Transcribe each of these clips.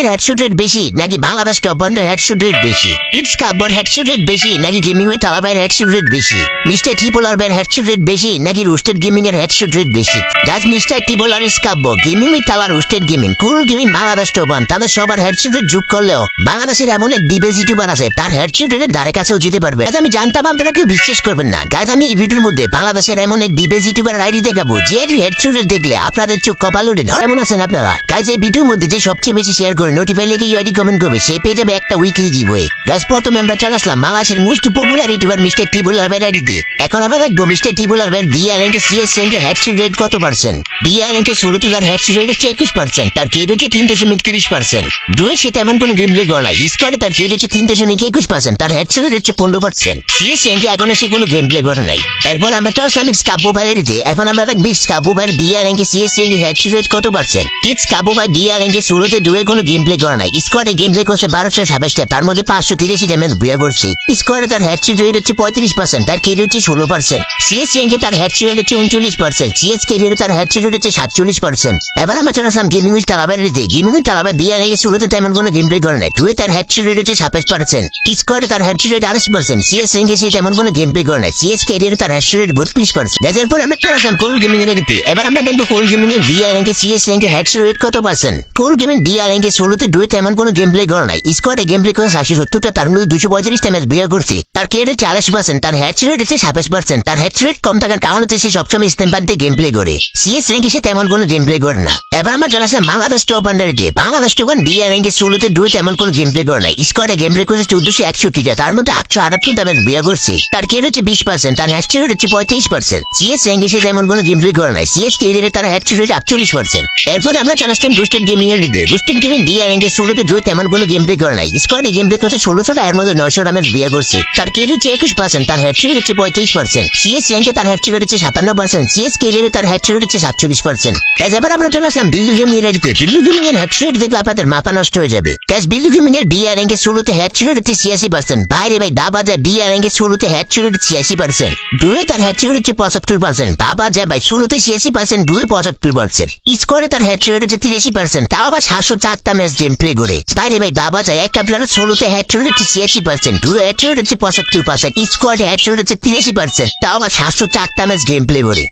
এর headshot rate বেশি নাকি বাংলাদেশ বন্ডের হেডশুট রেট বেশি? ইটস কাব্বর হেডশুট রেট বেশি নাকি গেমিং উইথ আলাবের হেডশুট রেট বেশি? মিস্টার ট্রিপোলার বের হেডশুট রেট বেশি নাকি রুস্টেড গেমিং এর হেডশুট রেট বেশি? যাক mister ট্রিপোলার is Kabya gaming with আলার রুস্টেড gaming cool gaming Bangladesh one তাদের সবার হেডশুট রেট যোগ করলেও বাংলাদেশের এমন এক ডিবেজ ইউটিউবার আছে, তার হেডশুট রেটের ধারে কাছেও যেতে পারবে। আমি জানতাম আপনারা কেউ বিশ্বাস করবেন না। গাইজ আমি এই ভিডিওর মধ্যে বাংলাদেশের এমন এক ডিবেজ ইউটিউবার আইডি দেখাবো, যে হেডশুট রেট দেখলে আপনাদের চোখ কপাল উঠে এমন আছেন আপনারা? গাইজ এই ভিডিওর মধ্যে যে সবচেয়ে বেশি শেয়ার করে নোটিফাই লেগে ইউআইডি কমেন্ট করবে। সে পেয়ে যাবে একটা উইকলি গিভওয়ে গাইজ আমরা চলে আসলাম বাংলাদেশের মোস্ট পপুলার ইউটিউবার মিস্টার টিবুলার বের আইডি এখন আমরা দেখব মিস্টার টিবুলার বের DR CS end headshot rate কত পার্সেন্ট ডিআর এন্ড শুরুতে তার হেডশুট রেট হচ্ছে একুশ পার্সেন্ট তার কেড হচ্ছে তিন দশমিক তিরিশ পার্সেন্ট দুয়ে সে তেমন কোনো গেম প্লে করে স্কোয়াডে তার কেড হচ্ছে তিন দশমিক একুশ পার্সেন্ট তার হেডশুট রেট হচ্ছে পনেরো পার্সেন্ট সিএস এন্ড এখনও সে কোনো গেম প্লে করে নাই। এরপর আমরা তো আসলাম স্কাবো ভাইয়ের এখন আমরা দেখবি স্কাবো ভাইয়ের DR CS end headshot rate কত পার্সেন্ট কিডস কাবো ভাই ডিআর এন্ড শুরুতে দুয়ে কোনো গেম প্লে করে নাই। স্কোয়াডে গেম প্লে করছে বারোশো সাতাশটা তার মধ্যে পাঁচশো তিরিশি ড্যামেজ বিয়ে করছে। স্কোয়াডে তার হেডশুট রেট হচ্ছে পঁয়ত্রিশ পার্সেন্ট তার কেড হচ্ছে ষোলো পার্সেন্ট সিএস এন্ড তার হেডশুট রেট হচ্ছে উনচল্লিশ পার্সেন্ট সিএস কেরিয়ারে তার হেডশুট রেট হচ্ছে সাতচল্লিশ পার্সেন্ট এবার আমরা চলে আসলাম গেমিং উইথ টালাবের দিতে গেমিং উইথ টালাবের ডিআর এন্ড শুরুতে তেমন কোনো গেম প্লে করে নাই। দুয়ে তার হেডশুট রেট হচ্ছে সাতাশ পার্সেন্ট স্কোয়াডে তার হেডশুট রেট আড়াইশ পার্সেন্ট সিএস এন্ড সে তেমন কোনো গেম প্লে করে নাই। সিএস কেরিয়ারে তার হেডশুট রেট বত্রিশ পার্সেন্ট এরপর আমরা চলে আসলাম কোল গেমিং এর এবার আমরা দেখব কোল গেমিং এর DR end CS end headshot rate কত percent cool gaming DR end শুরুতে দুয়ে তেমন কোনো গেম প্লে করে নাই। স্কোয়াডে গেম প্লে করে সাতশো সত্তরটা, তার মধ্যে দুশো পঁয়ত্রিশ ম্যাচ বিয়ে করছে। তার কেরিয়ারে চালিশ পার্সেন্ট তার হেডশুট রেট হচ্ছে সাতাশ পার্সেন্ট তার হেডশুট রেট কম থাকার কারণ হচ্ছে সে সবসময় স্ট্যাম্পার দিয়ে গেম প্লে করে সিএস র্যাঙ্কে সে তেমন কোনো গেম প্লে করে না। এবার আমরা চলে আসলাম বাংলাদেশ টপ আন্ডার দিয়ে বাংলাদেশ টপ ডিআর র্যাঙ্কে শুরুতে দুই তেমন কোনো গেম প্লে করে নাই। স্কোয়াডে গেম প্লে করেছে চোদ্দশো একষট্টিটা, তার মধ্যে আটশো আটাত্তর দামের বিয়ে করছে। তার কেরিয়ার হচ্ছে বিশ পার্সেন্ট তার হেডশুট রেট হচ্ছে পঁয়ত্রিশ পার্সেন্ট সিএস র্যাঙ্কে সে তেমন কোনো গেম প্লে করে নাই। সিএস কেরিয়ারে তার হেডশুট রেট আটচল্লিশ পার্সেন্ট এরপর আমরা চলে আসলাম বুস্টেড গেমিং এর বুস্টেড গেমিং ডিআর র্যাঙ্কে শুরুতে দুই তেমন কোনো গেম প্লে নাই। স্কোয়াডে গেম প্লে করেছে, ষোলোশো এর মধ্যে নয়শো রানের বিয়ে করছে। তার কেরিয়ার হচ্ছে একুশ পার্সেন্ট তার হেডশুট হচ্ছে পঁয়ত্রিশ পার্সেন্ট সিএস র্যাঙ্কে তার হেডশুট হচ্ছে সাতান্ন পার্সেন্ট সিএস কেরিয়ারে তার হেডশুট হচ্ছে সাতচল্লিশ পার্সেন্ট এবার আমরা চলে আসলাম বিল্ডু গেমিং এর দিকে বিল্ডু গেমিং এর হেডশুট দেখলে আপনাদের মাথা নষ্ট হয়ে যাবে। ক্যাশ বিল্ডু গেমিং এর ডিআর র্যাঙ্কে শুরুতে হেডশুট হচ্ছে ছিয়াশি পার্সেন্ট বাইরে ভাই দাবা যায় ডিআর র্যাঙ্কে শুরুতে হেডশুট হচ্ছে ছিয়াশি পার্সেন্ট দুয়ে তার হেডশুট হচ্ছে পঁচাত্তর পার্সেন্ট দাবা যায় ভাই, শুরুতে ছিয়াশি পার্সেন্ট দুয়ে পঁচাত্তর পার্সেন্ট স্কোরে তার হেডশুট হচ্ছে তিরাশি পার্সেন্ট তাও আবার সাতশো চারটা ম্যাচ গেম প্লে করে বাইরে ভাই দাবা যায় একটা প্লেয়ার শুরুতে হেডশুট হচ্ছে ছিয়াশি পার্সেন্ট দুয়ে হেডশুট হচ্ছে পঁচাত্তর পার্সেন্ট স্কোয়াডে হেডশুট হচ্ছে তিরাশি পার্সেন্ট তাও আবার সাতশো চারটা ম্যাচ গেম প্লে করে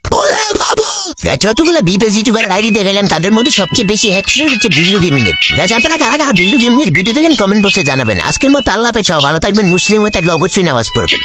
যতগুলো বিপেজ ইউটিউবার আইডি দেখালাম তাদের মধ্যে সবচেয়ে বেশি হ্যাকশন হচ্ছে বিল্ডু গেমিং এর আপনারা কারা কারা বিল্ডু গেমিং এর ভিডিও দেখেন কমেন্ট বক্সে জানাবেন। আজকের মতো আল্লাহ পেছাও ভালো থাকবেন। মুসলিম হয়ে থাকলে অবশ্যই নামাজ পড়বেন।